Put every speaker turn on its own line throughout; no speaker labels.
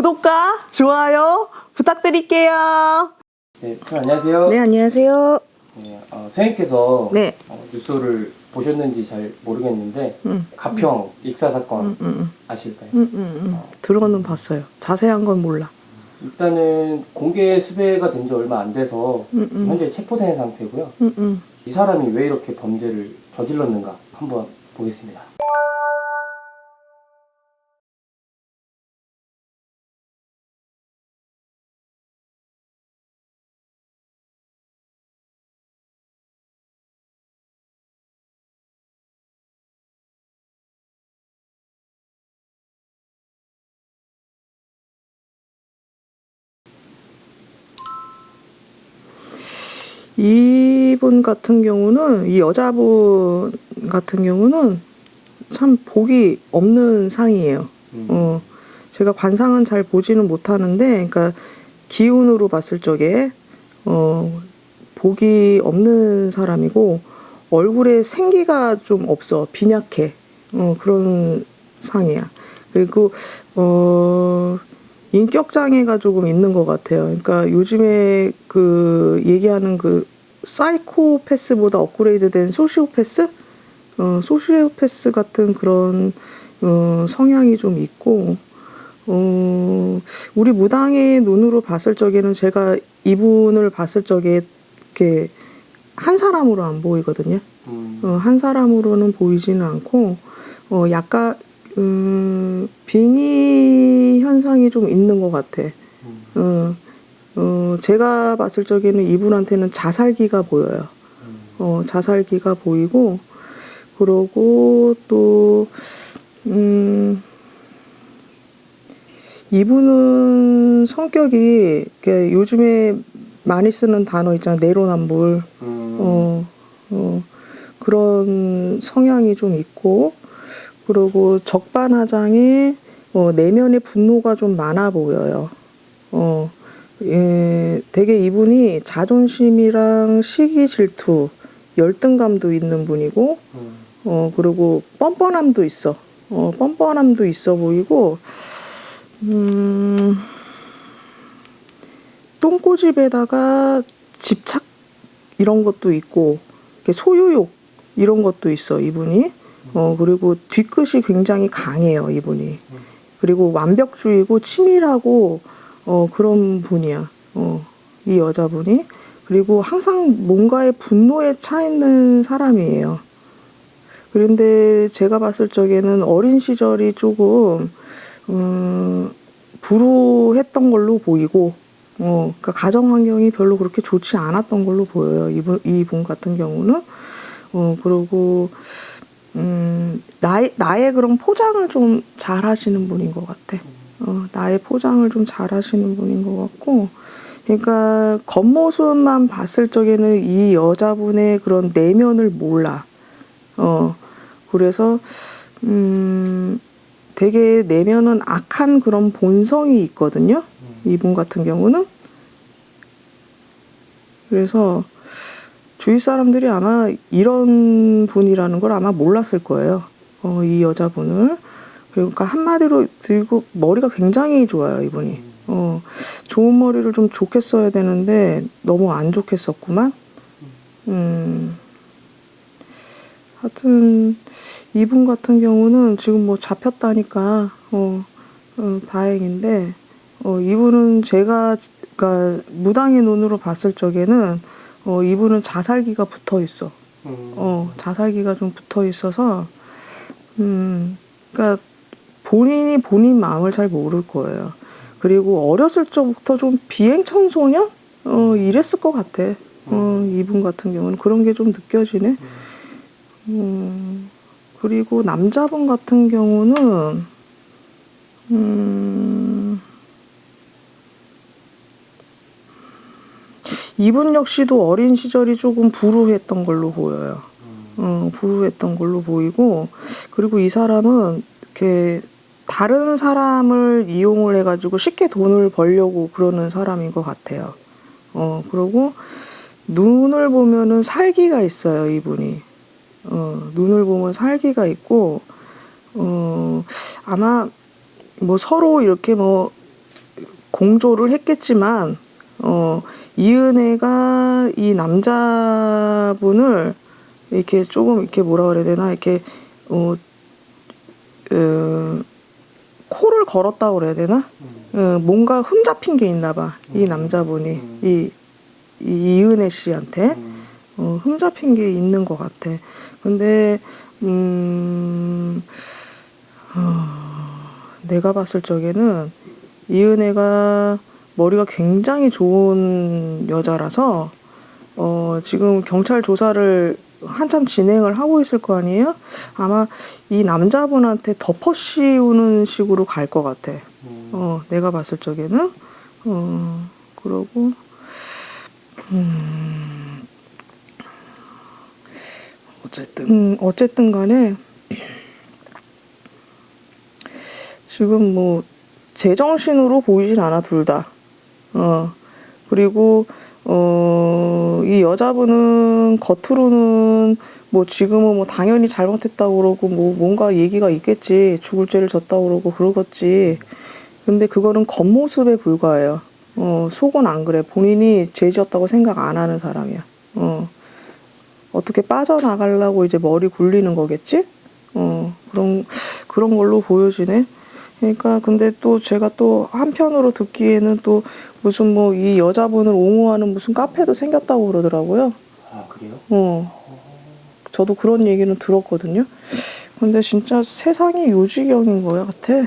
구독과 좋아요 부탁드릴게요.
네, 저 안녕하세요.
네, 안녕하세요.
네, 어, 선생님께서
네.
어, 뉴스를 보셨는지 잘 모르겠는데
음.
가평 익사 사건
음, 음,
아실까요?
음, 음, 음. 들어는 봤어요. 자세한 건 몰라.
일단은 공개 수배가 된 지 얼마 안 돼서
음, 음.
현재 체포된 상태고요.
음, 음.
이 사람이 왜 이렇게 범죄를 저질렀는가 한번 보겠습니다.
이분 같은 경우는 이 여자분 같은 경우는 참 복이 없는 상이에요.
음.
어, 제가 관상은 잘 보지는 못하는데, 그러니까 기운으로 봤을 적에 어, 복이 없는 사람이고 얼굴에 생기가 좀 없어 빈약해 어, 그런 상이야. 그리고 어, 인격 장애가 조금 있는 것 같아요. 그러니까 요즘에 그 얘기하는 그 사이코패스보다 업그레이드된 소시오패스, 어, 소시오패스 같은 그런 어, 성향이 좀 있고, 어, 우리 무당의 눈으로 봤을 적에는 제가 이분을 봤을 적에 이렇게 한 사람으로 안 보이거든요.
음.
어, 한 사람으로는 보이지는 않고, 어, 약간, 음, 빙의 현상이 좀 있는 것 같아. 제가 봤을 적에는 이분한테는 자살기가 보여요.
음.
어, 자살기가 보이고, 그러고 또, 음, 이분은 성격이, 요즘에 많이 쓰는 단어 있잖아. 내로남불.
음.
어, 어, 그런 성향이 좀 있고, 그리고 적반하장에 어, 내면의 분노가 좀 많아 보여요. 어, 예, 되게 이분이 자존심이랑 시기 질투, 열등감도 있는 분이고,
음.
어, 그리고 뻔뻔함도 있어. 어, 뻔뻔함도 있어 보이고, 음, 똥꼬집에다가 집착 이런 것도 있고, 소유욕 이런 것도 있어, 이분이. 어, 그리고 뒤끝이 굉장히 강해요, 이분이. 그리고 완벽주의고 치밀하고, 어, 그런 분이야. 어, 이 여자분이. 그리고 항상 뭔가에 분노에 차 있는 사람이에요. 그런데 제가 봤을 적에는 어린 시절이 조금 음, 불우했던 걸로 보이고, 어, 그러니까 가정 환경이 별로 그렇게 좋지 않았던 걸로 보여요. 이분 이분 같은 경우는, 어, 그리고 음, 나의 나의 그런 포장을 좀 잘 하시는 분인 것 같아. 어, 나의 포장을 좀 잘하시는 분인 것 같고, 그러니까 겉모습만 봤을 적에는 이 여자분의 그런 내면을 몰라. 어, 그래서, 음, 되게 내면은 악한 그런 본성이 있거든요. 이분 같은 경우는. 그래서 주위 사람들이 아마 이런 분이라는 걸 아마 몰랐을 거예요. 어, 이 여자분을. 그러니까 한마디로 들고 머리가 굉장히 좋아요, 이분이. 어, 좋은 머리를 좀 좋게 써야 되는데 너무 안 좋게 썼구만. 음. 하여튼 이분 같은 경우는 지금 뭐 잡혔다니까 어, 어 다행인데 어 이분은 제가 그러니까 무당의 눈으로 봤을 적에는 어 이분은 자살기가 붙어 있어.
음.
어 자살기가 좀 붙어 있어서 음 그러니까 본인이 본인 마음을 잘 모를 거예요. 그리고 어렸을 적부터 좀 비행 청소년 어 이랬을 것 같아. 어 이분 같은 경우는 그런 게 좀 느껴지네. 음, 그리고 남자분 같은 경우는, 음, 이분 역시도 어린 시절이 조금 불우했던 걸로 보여요. 어, 불우했던 걸로 보이고, 그리고 이 사람은 이렇게 다른 사람을 이용을 해가지고 쉽게 돈을 벌려고 그러는 사람인 것 같아요. 어, 그리고 눈을 보면은 살기가 있어요, 이분이. 어, 눈을 보면 살기가 있고, 어, 아마 뭐 서로 이렇게 뭐 공조를 했겠지만 어 이은혜가 이 남자분을 이렇게 조금 이렇게 뭐라 그래야 되나 이렇게 어, 어 코를 걸었다고 그래야 되나? 어, 뭔가 흠잡힌 게 있나 봐. 이 남자분이 이, 이 이은혜 씨한테
음.
어, 흠잡힌 게 있는 것 같아. 근데 음, 어, 내가 봤을 적에는 이은혜가 머리가 굉장히 좋은 여자라서 어, 지금 경찰 조사를 한참 진행을 하고 있을 거 아니에요? 아마 이 남자분한테 덮어 씌우는 식으로 갈 것 같아.
음.
어, 내가 봤을 적에는 어, 그러고 음, 어쨌든 음, 어쨌든 간에 지금 뭐 제정신으로 보이진 않아 둘 다. 어 그리고 어, 이 여자분은 겉으로는 뭐 지금은 뭐 당연히 잘못했다고 그러고 뭐 뭔가 얘기가 있겠지. 죽을 죄를 졌다고 그러고 그러겠지. 근데 그거는 겉모습에 불과해요. 어, 속은 안 그래. 본인이 죄 지었다고 생각 안 하는 사람이야. 어, 어떻게 빠져나가려고 이제 머리 굴리는 거겠지? 어, 그런 그런 걸로 보여지네. 그러니까 근데 또 제가 또 한편으로 듣기에는 또 무슨 뭐 이 여자분을 옹호하는 무슨 카페도 생겼다고 그러더라고요.
아 그래요?
어. 저도 그런 얘기는 들었거든요. 근데 진짜 세상이 요지경인 거야 같아.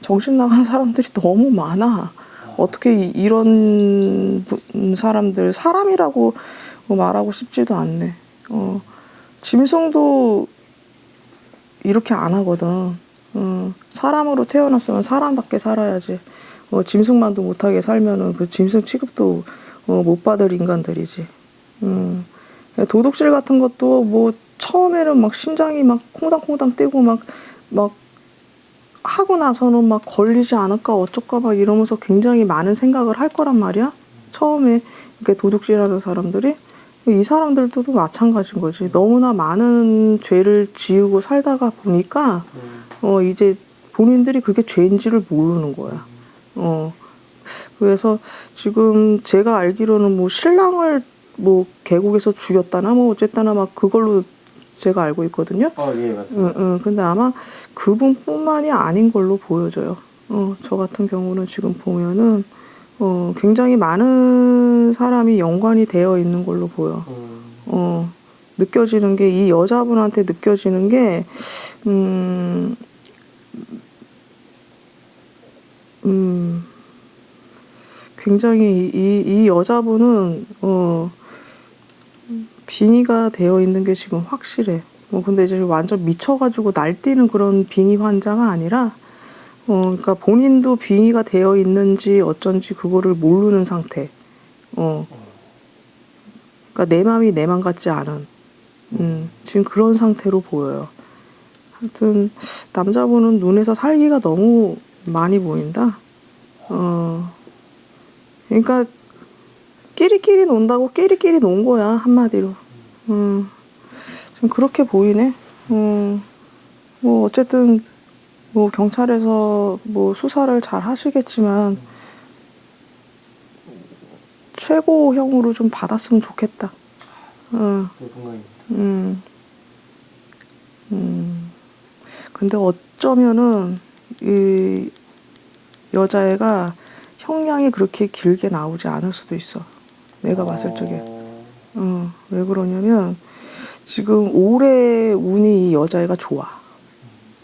정신 나간 사람들이 너무 많아. 어떻게 이- 이런 분- 사람들 사람이라고 말하고 싶지도 않네. 어. 짐승도 이렇게 안 하거든. 어, 사람으로 태어났으면 사람답게 살아야지. 어, 짐승만도 못하게 살면은 그 짐승 취급도 어, 못 받을 인간들이지. 음. 도둑질 같은 것도 뭐 처음에는 막 심장이 막 콩당콩당 뛰고 막, 막 하고 나서는 막 걸리지 않을까 어쩔까 막 이러면서 굉장히 많은 생각을 할 거란 말이야. 처음에 이렇게 도둑질하는 사람들이. 이 사람들도 마찬가지인 거지. 너무나 많은 죄를 지우고 살다가 보니까
음.
어 이제 본인들이 그게 죄인지를 모르는 거야. 어 그래서 지금 제가 알기로는 뭐 신랑을 뭐 계곡에서 죽였다나 뭐 어쨌다나 막 그걸로 제가 알고 있거든요.
어예 맞습니다.
응, 응. 근데 아마 그분뿐만이 아닌 걸로 보여져요. 어, 저 같은 경우는 지금 보면은 어, 굉장히 많은 사람이 연관이 되어 있는 걸로 보여.
음.
어, 느껴지는 게, 이 여자분한테 느껴지는 게, 음, 음, 굉장히 이, 이 여자분은, 어, 빙의가 되어 있는 게 지금 확실해. 뭐, 근데 이제 완전 미쳐가지고 날뛰는 그런 빙의 환자가 아니라, 어, 그러니까 본인도 빙의가 되어 있는지 어쩐지 그거를 모르는 상태. 어. 그러니까 내 마음이 내 맘 같지 않은 음, 지금 그런 상태로 보여요. 하여튼 남자분은 눈에서 살기가 너무 많이 보인다. 어, 그러니까 끼리끼리 논다고 끼리끼리 논 거야 한마디로. 음, 좀 그렇게 보이네. 음, 뭐 어쨌든 뭐 경찰에서 뭐 수사를 잘 하시겠지만 최고형으로 좀 받았으면 좋겠다. 어,
네.
음, 음. 근데 어쩌면은 이 여자애가 형량이 그렇게 길게 나오지 않을 수도 있어. 내가 봤을 적에.
어,
어, 왜 그러냐면 지금 올해 운이 이 여자애가 좋아.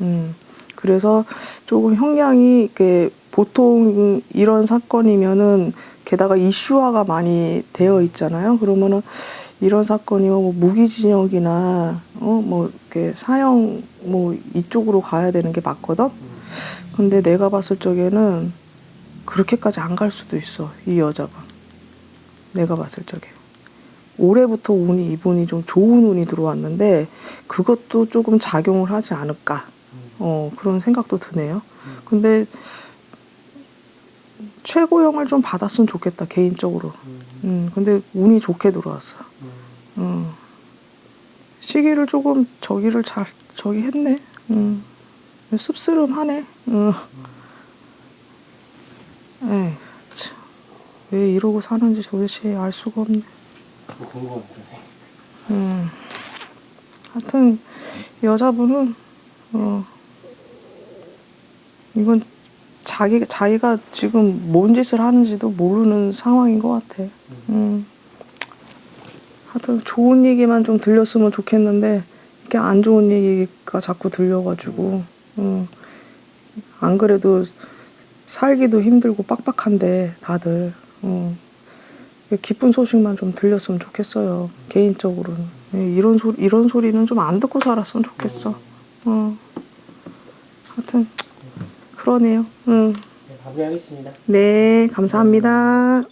음, 그래서 조금 형량이 이렇게 보통 이런 사건이면은 게다가 이슈화가 많이 되어 있잖아요. 그러면은 이런 사건이면 뭐 무기징역이나 어 뭐 이렇게 사형 뭐 이쪽으로 가야 되는 게 맞거든. 근데 내가 봤을 적에는 그렇게까지 안 갈 수도 있어 이 여자가. 내가 봤을 적에. 올해부터 운이 이분이 좀 좋은 운이 들어왔는데 그것도 조금 작용을 하지 않을까 어 그런 생각도 드네요. 근데 최고형을 좀 받았으면 좋겠다 개인적으로. 음 근데 운이 좋게 들어왔어. 음 시기를 조금 저기를 잘 저기 했네. 음 씁쓸음하네. 음. 에이 왜 이러고 사는지 도대체 알 수가 없네.
선생님.
음. 하여튼 여자분은 어 이건 자기 자기가 지금 뭔 짓을 하는지도 모르는 상황인 것 같아. 음. 하여튼 좋은 얘기만 좀 들렸으면 좋겠는데 이렇게 안 좋은 얘기가 자꾸 들려가지고 음. 안 그래도 살기도 힘들고 빡빡한데 다들 어. 기쁜 소식만 좀 들렸으면 좋겠어요. 개인적으로는 예, 이런 소리 이런 소리는 좀 안 듣고 살았으면 좋겠어. 어. 하여튼 그러네요. 응.
네, 마무리하겠습니다.
네, 감사합니다.